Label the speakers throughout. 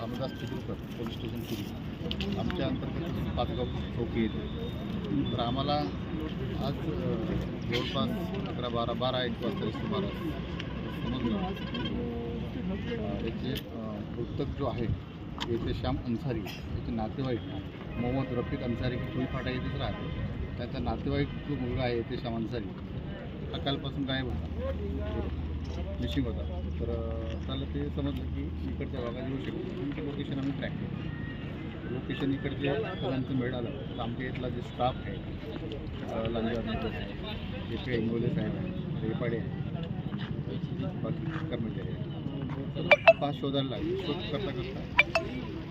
Speaker 1: Ramdas Tikadkar police station पुरी आमच्या अंतर्गत पाचगाव चौकी येते. तर आम्हाला आज जवळपास अकरा बारा बारा एक वाजता सुमारास समजलं? याचे मृतक जो आहे येथे श्याम अन्सारी याचे नातेवाईक मोहम्मद रफिक अन्सारी कोळी फाटा येथेच राहते. त्याचा नातेवाईक जो मुलगा आहे येथे श्याम अन्सारी. हा कालपासून गायब होता. मिशिंग होता. तर अ, ते समजलं की इकडच्या भागात येऊ शकतो. तुमचं लोकेशन आम्ही ट्रॅक केलं. लोकेशन इकडचे सगळ्यांचं मिळालं. तर आमच्या इथला जे स्टाफ आहे अ, आहे जे काही इंगोले साहेब आहे रेपाडे आहे बाकी कर्मचारी आहे तर पाच शोधायला लागले. शोध करता करता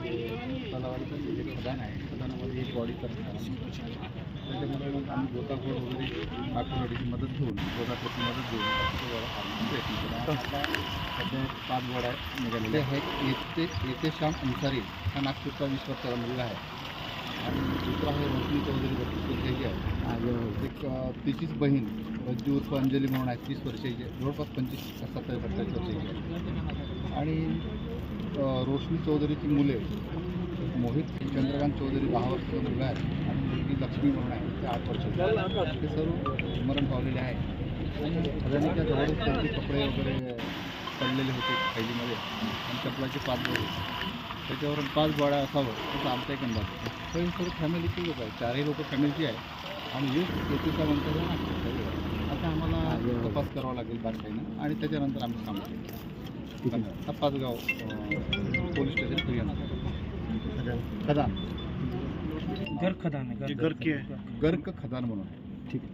Speaker 1: तलावाडीचं जे खदान आहे खदानामध्ये एक बॉडी करतात त्याच्यामध्ये मग आम्ही गोताखोर वगैरे आठवड्याची मदत घेऊन गोताखोरची मदत घेऊन प्रयत्न केला. सध्या एक पाच गोळ्या निघालेल्या आहेत. येथे येथे श्याम अन्सारी हा नागपूरचा वीस वर्षाचा मुलगा आहे. आणि दुसरा आहे रोशनी चौधरी बत्तीस वर्षाची आहे. आणि एक तिचीच बहीण रज्जू उर्फ अंजली म्हणून आहे तीस वर्षाची आहे. जवळपास पंचवीस सत्तावीस अठ्ठावीस वर्षाची आहे. आणि रोशनी चौधरीची मुले मोहित चंद्रकांत चौधरी दहा वर्षाचा मुलगा आहे आणि मुलगी लक्ष्मी म्हणून आहे ते आठ वर्षाचे सर्व मरण पावलेले आहे. आणि खजानीच्या जवळच त्यांचे कपडे वगैरे पडलेले होते थैलीमध्ये आणि चपलाचे पाच गोळे. त्याच्यावर पाच गोळ्या असावं असं आमचा एक अंदाज तर हे सर्व फॅमिलीची लोक आहेत चारही लोक फॅमिलीची आहे आणि एक येतेचा म्हणतात ना आता आम्हाला तपास करावा लागेल बारकाईनं आणि त्याच्यानंतर आम्ही सांगतो. पाचगाव अं, पोलीस स्टेशन पुरी खदान
Speaker 2: घर खदान
Speaker 1: गर्क खदान म्हणून. ठीक आहे.